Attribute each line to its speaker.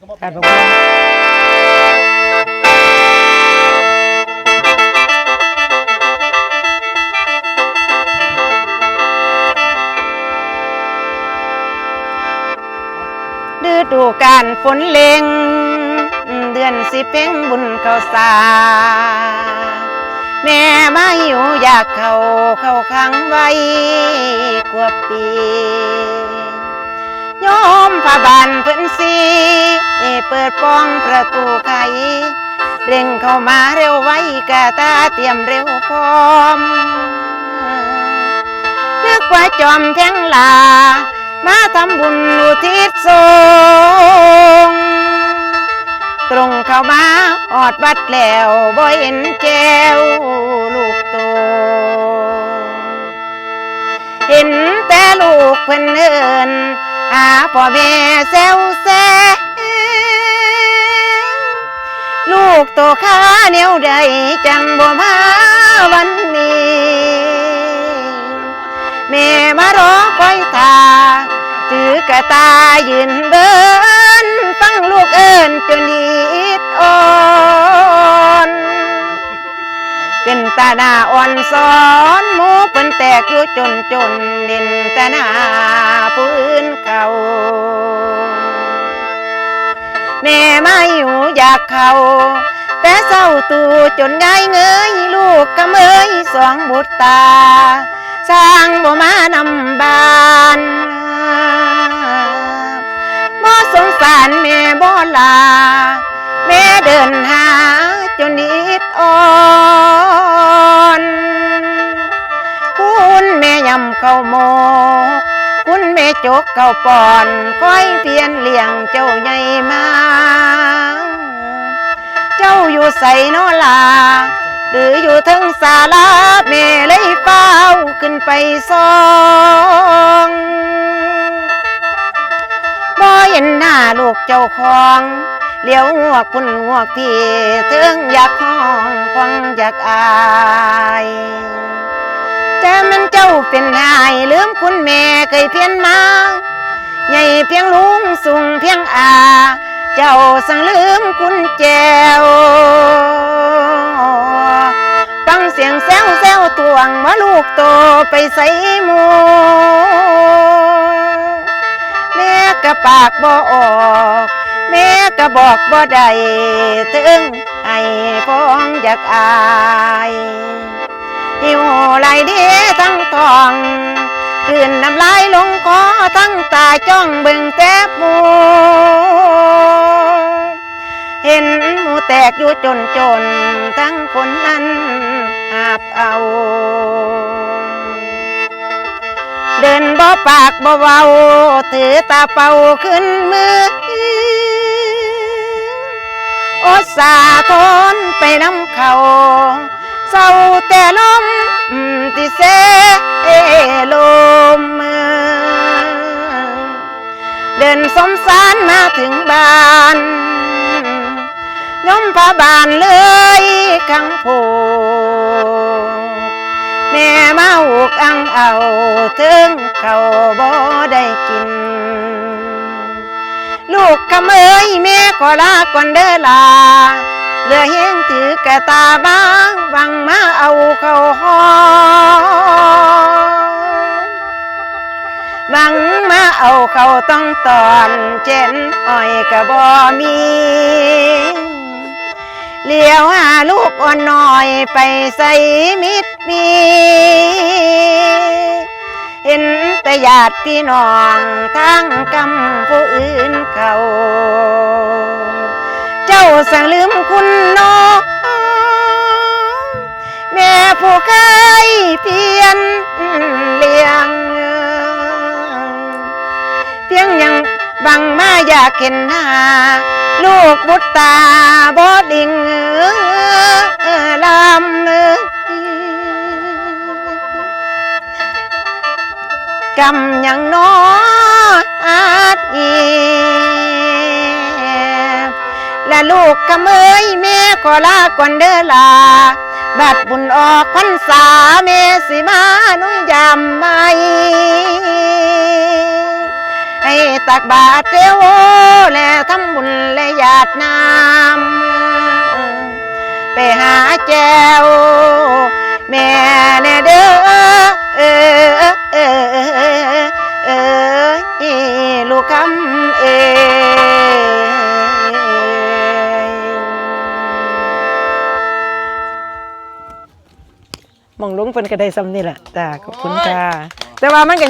Speaker 1: ค่ะบอกว่าฤดูการฝนเล็ง เดือนสิเพ่งบุญเขาสา แม่มาหิวอยากเข้าเข้าขังไว้กว่าปีโยมพระบานเพิ่นสี ปิดป้องประตูไขเร่งเข้ามาเร็วไว้กะตาเตรียมเร็วพร้อมนึกว่าจอมแทงลา มาทำบุญอุทิศสงตรงเข้ามาออดบัดแล้วบ่เห็นแก้วลูกโต เห็นแต่ลูกเพิ่นเอินหาพ่อแม่แซวแซลู กโตขาเนียวใดจังบ่มาวันนี้แม่มารอคอยตาถือกระตายืนเบินฟังลูกเอิญจนดีดอ่อนเป็นตาหน้าอ่อนสอนหมูเป็นแตกอยู่จนจนด่นตาหน้าพื้นเขาแม่ไม่อยู่อยากเขา แต่เศร้าตูจนง่ายเงยลูกกะเมยสองบุตรตา สร้างบ่มานำบานบ่สงสารแม่บ่ลา แม่เดินหาจนนิดอ่อนคุณแม่ยำเข้าวหมกคุณแม่จกเข้าปอนคอยเพียนเลี้ยงเจ้าใหญ่มาเจ้า ใส่นอลา หรืออยู่ถึงศาลาแม่เลยเฝ้าขึ้นไปซองบ่เห็นหน้าลูกเจ้าของเลี้ยวงวกพุ่นงวกพี่ถึงอยากห้องควังอยากอายแต่มันเจ้าเป็นหายลืมคุณแม่เคยเพียนมาใหญ่เพียงลุงสูงเพียงอา เจ้าสั่งลืมคุณแจ ไปใส่หมูแม่กะปากบ่ออก แม่กะบอกบ่ได้ถึงไอ้พ้องอยากอายหิวไหลเดีทั้งทองคืนน้ำลายลงคอทั้งตาจ้องเบิ่งแทบมูเห็นหมูแตกอยู่จนจนทั้งคนนั้นอาบเอา เดินบ่ปากบ่เว้าถือตาเป่าขึ้นมือโอสาทนไปน้ำเขาเศร้าแต่ลมที่เสลมมือเดินสมสารมาถึงบ้านยมพระบานเลยขังผู งเอาถึงเขาบ่ได้กิน ลูกขเมยแม่ขอลาก่อนเด้อลาเลือเฮงถือกระตาบ้าวังมาเอาเข้าหอวังมาเอาเขาต้องตอนเจนอ้อยกะบอมีเลี้ยวหาลูกอ่อนน้อยไปใส่มิด มีเห็นแต่ญาติพี่น้องทั้งกำผู้อื่นเขา เจ้าสั่งลืมคุณน้อง แม่ผู้เคยเพียนเลี้ยง เพียงยังบังมาอยากเห็นหน้าลูกบุตรตาบอดิ่งลำกำยังน้ออาจอีและลูกกำเอ้ยแม่ขอลาก่อนเด้อลาบัดบุญออกพรรษาเมสิมานุยามไม่ให้ตักบาตรเทโวและทำบุญและหยาดน้ำไปหาแจว ลุงเพิ่นก็ได้ซ้ำนี่แหละจ้าขอบคุณค่ะแต่ว่ามันก็